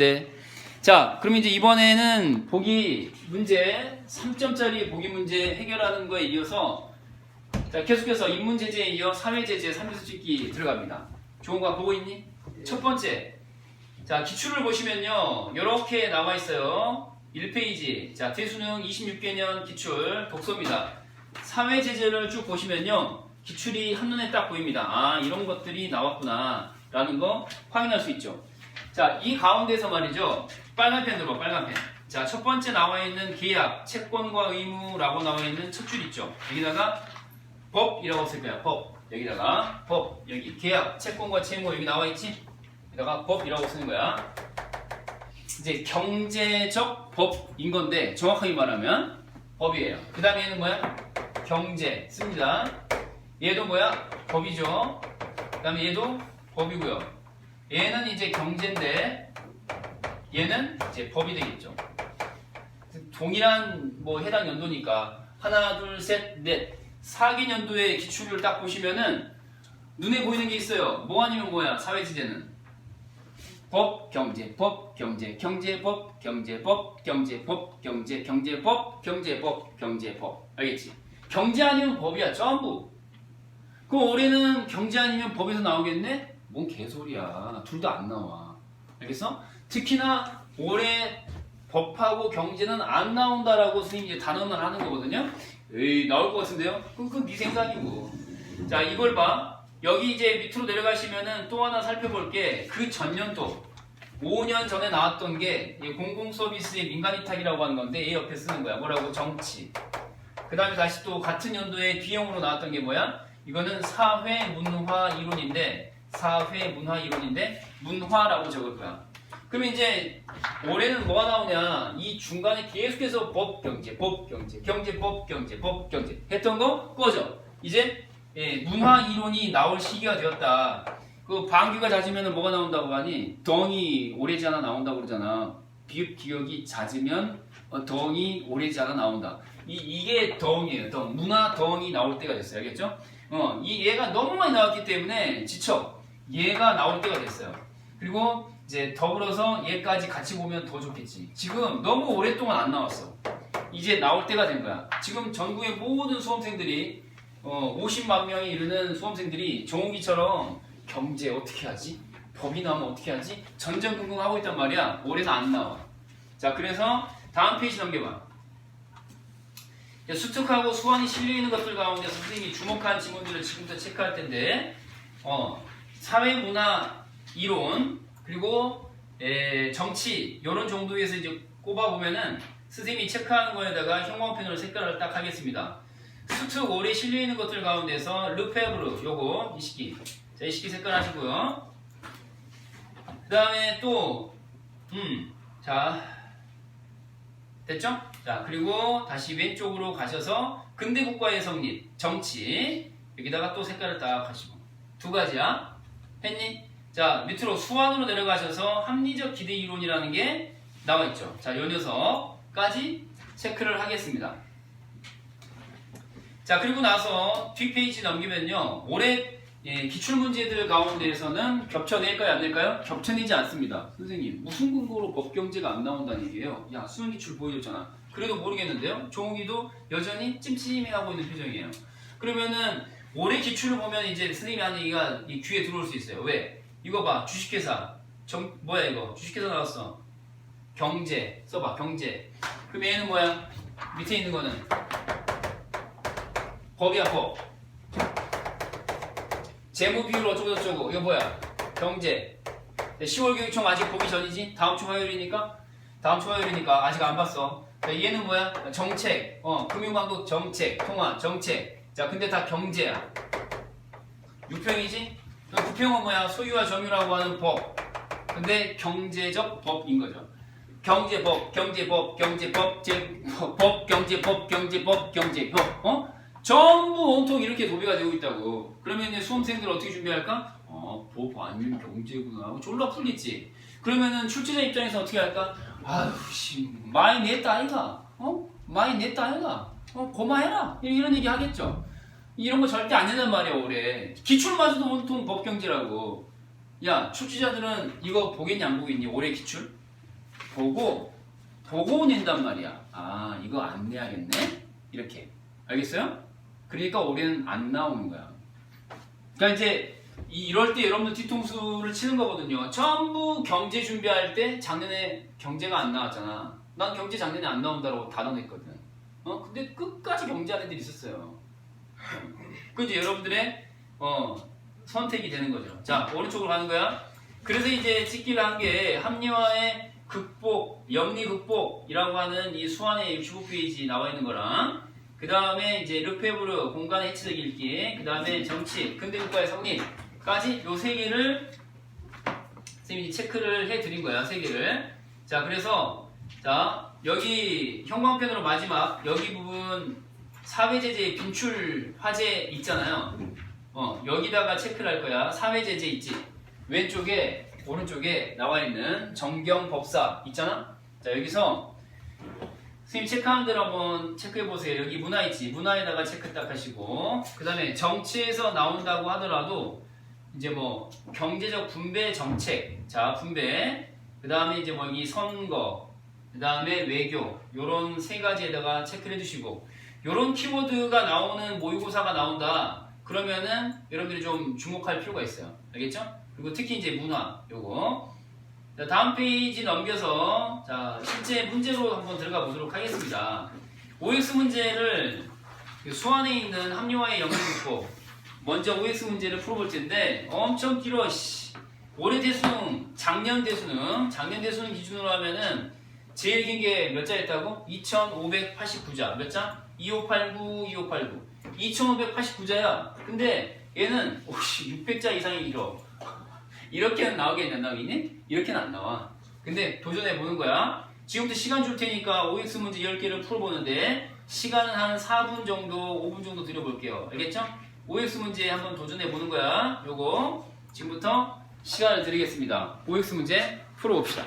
네. 자, 그럼 이제 이번에는 보기 문제 3점짜리 보기 문제 해결하는 거에 이어서 자, 계속해서 인문제제에 이어 사회제제 3에서 찍기 들어갑니다. 좋은 거 보고 있니? 첫 번째. 자, 기출을 보시면요. 이렇게 나와 있어요. 1페이지. 자, 대수능 26개년 기출 독서입니다. 사회제제를 쭉 보시면요. 기출이 한눈에 딱 보입니다. 아, 이런 것들이 나왔구나. 라는 거 확인할 수 있죠. 자, 이 가운데서 말이죠. 빨간 펜 들어, 빨간 펜. 자, 첫 번째 나와 있는 계약, 채권과 의무라고 나와 있는 첫 줄 있죠. 여기다가 법이라고 쓸 거야. 법. 여기다가 법. 여기 계약, 채권과 채무 여기 나와 있지? 여기다가 법이라고 쓰는 거야. 이제 경제적 법인 건데 정확하게 말하면 법이에요. 그 다음에 얘는 뭐야? 경제 씁니다. 얘도 뭐야? 법이죠. 그 다음에 얘도 법이고요. 얘는 이제 경제인데 얘는 이제 법이 되겠죠. 동일한 뭐 해당 연도니까 하나, 둘, 셋, 넷, 4기 연도의 기출을 딱 보시면은 눈에 보이는 게 있어요. 뭐 아니면 뭐야? 사회지제는 법, 경제, 법, 경제, 경제 법, 경제 법, 경제 법, 경제, 경제 법, 경제 법, 경제 법. 알겠지? 경제 아니면 법이야, 전부. 그 올해는 경제 아니면 법에서 나오겠네? 뭔 개소리야. 둘 다 안 나와. 알겠어? 특히나 올해 법하고 경제는 안 나온다라고 선생님이 이제 단언을 하는 거거든요. 에이, 나올 것 같은데요? 그건 네 생각이고. 자, 이걸 봐. 여기 이제 밑으로 내려가시면은 또 하나 살펴볼 게 그 전년도 5년 전에 나왔던 게 공공 서비스의 민간 위탁이라고 하는 건데 얘 옆에 쓰는 거야. 뭐라고? 정치. 그 다음에 다시 또 같은 연도에 B형으로 나왔던 게 뭐야? 이거는 사회 문화 이론인데 사회 문화 이론인데 문화라고 적을 거야. 그럼 이제 올해는 뭐가 나오냐? 이 중간에 계속해서 법 경제, 법 경제, 경제 법 경제, 법 경제 했던 거 꺼져. 이제 예, 문화 이론이 나올 시기가 되었다. 그 방귀가 잦으면 뭐가 나온다고 하니? 덩이 오래지 않아 나온다고 그러잖아. 비읍 기억이 잦으면 어, 덩이 오래지 않아 나온다. 이, 이게 덩이에요. 덩. 문화 덩이 나올 때가 됐어요. 알겠죠? 어, 이 얘가 너무 많이 나왔기 때문에 지쳐. 얘가 나올 때가 됐어요. 그리고 이제 더불어서 얘까지 같이 보면 더 좋겠지. 지금 너무 오랫동안 안 나왔어. 이제 나올 때가 된 거야. 지금 전국의 모든 수험생들이 어, 50만 명이 이르는 수험생들이 정욱이처럼 경제 어떻게 하지? 법이 나오면 어떻게 하지? 전전긍긍 하고 있단 말이야. 올해는 안 나와. 자, 그래서 다음 페이지 넘겨봐. 자, 수특하고 수완이 실려 있는 것들 가운데 선생님이 주목한 지문들을 지금부터 체크할 텐데, 어, 사회문화 이론 그리고 에, 정치 이런 정도에서 이제 꼽아 보면은 선생님이 체크하는 거에다가 형광펜으로 색깔을 딱 하겠습니다. 수특 오래 실려 있는 것들 가운데서 르페브르 요거 이식기 자 이식기 색깔 하시고요. 그 다음에 또 음, 자 됐죠? 자 그리고 다시 왼쪽으로 가셔서 근대 국가의 성립 정치 여기다가 또 색깔을 딱 하시고 두 가지야 했니? 자 밑으로 수완으로 내려가셔서 합리적 기대 이론이라는 게 나와 있죠. 자, 요 녀석까지 체크를 하겠습니다. 자, 그리고 나서 뒷페이지 넘기면요. 올해 예, 기출 문제들 가운데에서는 겹쳐낼까요, 안 낼까요? 겹쳐내지 않습니다. 선생님, 무슨 근거로 법경제가 안 나온다는 얘기예요? 야, 수능 기출 보여줬잖아. 그래도 모르겠는데요? 종욱이도 여전히 찜찜해하고 있는 표정이에요. 그러면은 올해 기출을 보면 이제 선생님이 하는 얘기가 이 귀에 들어올 수 있어요. 왜? 이거 봐, 주식회사. 정, 뭐야 이거? 주식회사 나왔어. 경제. 써봐. 경제. 그럼 얘는 뭐야? 밑에 있는 거는? 법이야 법. 재무 비율 어쩌고 저쩌고. 이거 뭐야? 경제. 10월 교육청 아직 보기 전이지? 다음 주 화요일이니까? 다음 주 화요일이니까 아직 안 봤어. 자, 얘는 뭐야? 정책. 어 금융감독 정책. 통화. 정책 자 근데 다 경제야 6평이지 9평은 뭐야 소유와 점유라고 하는 법 근데 경제적 법인 거죠 경제법, 경제법, 경제법, 제, 법, 경제법, 경제법, 경제법, 어? 전부 온통 이렇게 도배가 되고 있다고. 그러면 이제 수험생들 어떻게 준비할까? 어, 법 아니면 경제구나. 졸라 풀리지. 그러면은 출제자 입장에서 어떻게 할까? 아유, 씨, 많이 냈다, 아이가. 어? 많이 냈다, 아이가. 어, 고마해라. 이런 얘기 하겠죠. 이런 거 절대 안 된단 말이야, 올해. 기출마저도 온통 법 경제라고. 야, 출제자들은 이거 보겠냐, 안 보겠니? 올해 기출? 보고 보고 낸단 말이야. 아 이거 안 내야겠네. 이렇게 알겠어요? 그러니까 올해는 안 나오는 거야. 그러니까 이제 이- 이럴 때 여러분들 뒤통수를 치는 거거든요. 전부 경제 준비할 때 작년에 경제가 안 나왔잖아. 난 경제 작년에 안 나온다고 단언했거든. 어 근데 끝까지 경제하는 애들이 있었어요. 그 이제 여러분들의 어 선택이 되는 거죠. 자 오른쪽으로 가는 거야. 그래서 이제 찍기를 한게 합리화의 극복, 영리 극복이라고 하는 이 수완의 65페이지 나와 있는 거랑 그 다음에 이제 르페브르 공간의 해치적 읽기, 그 다음에 정치, 근대국가의 성립까지 요 세 개를 선생님이 체크를 해드린 거야, 세 개를. 자, 그래서 자 여기 형광펜으로 마지막 여기 부분 사회제재 빈출 화재 있잖아요. 어 여기다가 체크를 할 거야. 사회제재 있지. 왼쪽에 오른쪽에 나와 있는 정경법사 있잖아. 자 여기서 선생님 체크한 대로 한번 체크해 보세요. 여기 문화 있지. 문화에다가 체크 딱 하시고 그 다음에 정치에서 나온다고 하더라도 이제 뭐 경제적 분배 정책, 자 분배, 그 다음에 이제 뭐 여기 선거, 그 다음에 외교 요런 세 가지에다가 체크를 해주시고 요런 키워드가 나오는 모의고사가 나온다. 그러면은 여러분들이 좀 주목할 필요가 있어요. 알겠죠? 그리고 특히 이제 문화 요거. 자, 다음 페이지 넘겨서 자 실제 문제로 한번 들어가 보도록 하겠습니다. OX 문제를 그 수안에 있는 합리화의 영역이고 먼저 OX 문제를 풀어볼 텐데 엄청 길어. 씨. 올해 대수능, 작년 대수능, 작년 대수능 기준으로 하면은 제일 긴 게 몇 자였다고? 2,589자. 몇 자? 2589, 2589. 2,589자야. 근데 얘는 혹시 600자 이상이 길어. 이렇게는 나오겠냐, 나오겠니? 이렇게는 안 나와. 근데 도전해 보는 거야. 지금부터 시간 줄 테니까 OX 문제 10개를 풀어보는데 시간은 한 4분 정도, 5분 정도 드려볼게요. 알겠죠? OX 문제 한번 도전해 보는 거야. 요거 지금부터 시간을 드리겠습니다. OX 문제 풀어봅시다.